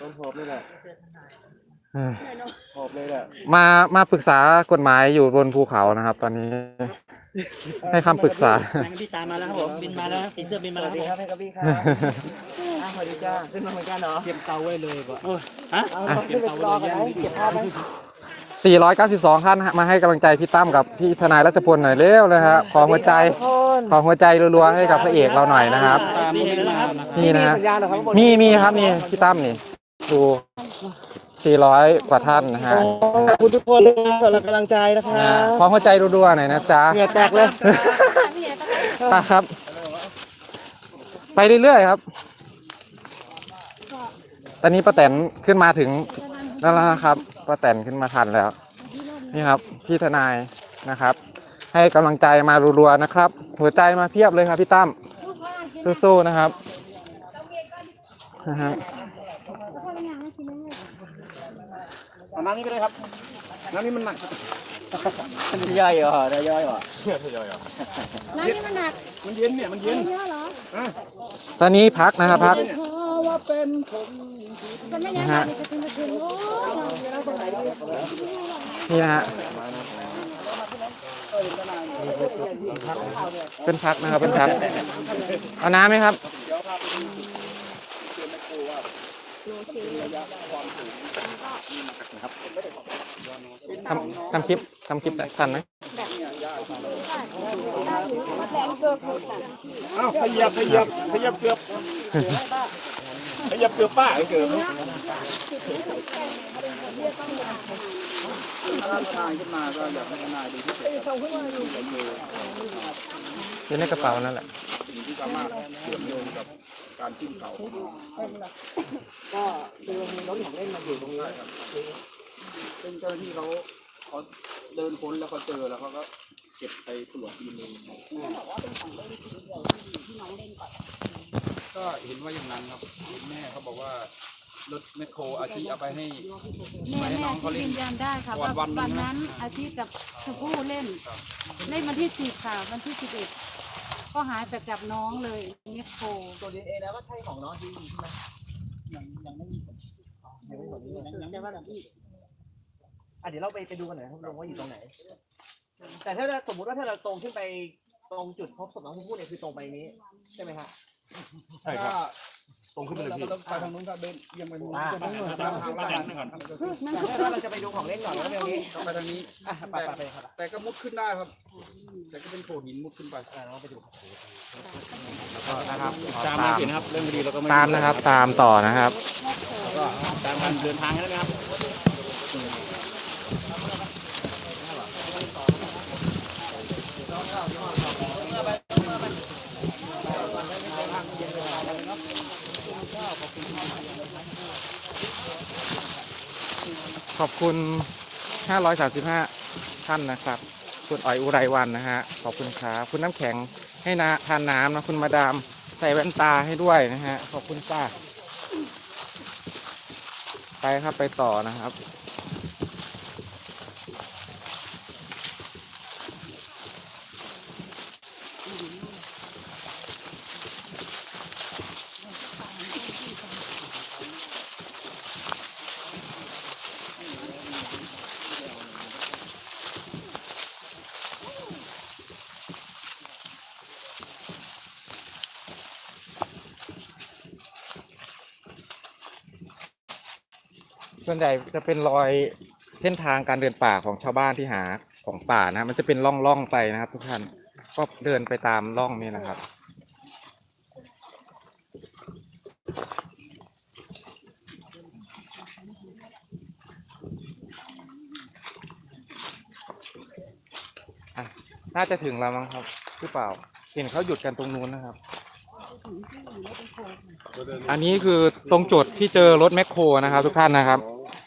ต้นหอบเลยแหละเอ้ยหอบเลยแหละมามาปรึกษากฎหมายอยู่บนภูเขานะครับ ตอนนี้ ให้คำปรึกษาแมงกะพี่ตามมาแล้วครับผมบินมาแล้วครับปีเสื้อบินสมาแล้ววัสครับดีผมครับให้กับพี่ครับอะสวัสดีจ้าขึ้นมาเหมือนกันเหรอ เตรียมเตาไว้เลยบ่โอ้ยฮะเอาขึ้นไปรอกันไหมเก็บภาพไหม492ท่านมาให้กำลังใจพี่ตั้มกับพี่ทนายรัชพลหน่อยเร็วเลยฮะขอหัวใจ ทุกคนขอหัวใจรัวๆให้กับพระเอกเราหน่อยนะครับ ตามมาแล้วครับ นี่นะมีฮะสัญญาณเหรอครับข้างบนมีมีครับมีพี่ตั้มนี่ดู400 กว่าท่านนะฮะขอบคุณทุกคนเลยสำหรับกำลังใจนะคนะรัฮะบขอหัวใจรัวๆหน่อยนะจ๊ะเหงื่อแตกเลยไปครับ ไปเรื่อยๆครับ ตอนนี้ป้าแตนขึ้นมาถึงแล้วนะครับป้าแตนขึ้นมาทันแล้ว นี่ครับ พี่ทนายนะครับ ให้กำลังใจมารัวๆนะครับ หัวใจมาเพียบเลยครับพี่ตั้มสู้ๆนะครับ นะฮะเอาน้ำนี้ก็ได้ครับน้ำนี้มันหนักย่อยเหรอได้ย่อยเหรอน้ำนี่มันหนักมันเย็นเนี่ยมันเย็นเยอะเหรอตอนนี้พักนะครับพักจะไม่งั้นนะฮะเราจะถึงจะถึงโอ้ยเรานี่นะฮะเป็นพักนะครับเป็นพักเอาน้ำไหมครับ ทำทำคลิปทำคลิปแต่ทันไหมเอ้าขยับขยับขยับเกือบขยับเกือบป้าเกือบอยู่ในกระเป๋านั่นแหละ การขึ้นเขาก็คือมีรถของเล่นมาอยู่ตรงนี้ซึ่งเจ้าหน้าที่เขาเขาเดินค้นแล้วเขาเจอแล้วเขาก็เก็บไปตรวจดีเอ็นก็เห็นว่าอย่างนั้นครับแม่เขาบอกว่ารถแมคโครอาชีเอาไปให้แม่แม่ที่ยืนยันได้ค่ะวัว่าวันวันนั้นอาทิกับชมพู่เล่นเล่นวันที่สิบค่ะวันที่สิบเอ็ด ก็หายไปกับน้องเลยนี่โคตัวดีเอแล้วก็ใช่ของน้องจริงใช่ไหมแต่ว่าแบบนี้อะเดี๋ยวเราไปไปดูกันหน่อยครับลงว่าอยู่ตรงไหน แต่ถ้าเราสมมติว่าถ้าเราตรงขึ้นไปตรงจุดพบศพน้องชมพู่เนี่ยคือตรงไปนี้ ใช่ไหมฮะใช่ครับ ตรงขึ้นไปเลยพี่ไปทางนู้นก็เดินเอียังไปทางนู้นอ่าก็ได้ทางทางลาดก่อนแต่ถ้าเราจะไปดูของเล่นก่อนแล้วเดี๋ยวนี้ต้องไปทางนี้อะไปไปไปครับแต่ก็มุดขึ้นได้ครับ แต่ก็เป็นโขดหินมุดขึ้นไปอะเราไปดูครับนะครับตามมาเห็นนะครับเรื่องคดีเราก็ไม่ตามนะครับ ตามต่อนะครับตามการเดินทางให้แล้วนะครับ ขอบคุณ 535 ท่านนะครับ คุณอ๋อยอุไรวันนะฮะ ขอบคุณครับคุณน้ำแข็งให้นะทานน้ำนะคุณมาดามใส่แว่นตาให้ด้วยนะฮะ ขอบคุณจ้าไปครับไปต่อนะครับ ส่วนใหญ่จะเป็นรอยเส้นทางการเดินป่าของชาวบ้านที่หาของป่านะ มันจะเป็นร่องร่องไปนะครับ ทุกท่านก็เดินไปตามร่องนี่นะครับน่าจะถึงแล้วมั้งครับหรือเปล่าเห็นเขาหยุดกันตรงนู้นนะครับ อันนี้คือตรงจุดที่เจอรถแมคโครนะครับ ทุกท่านนะครับ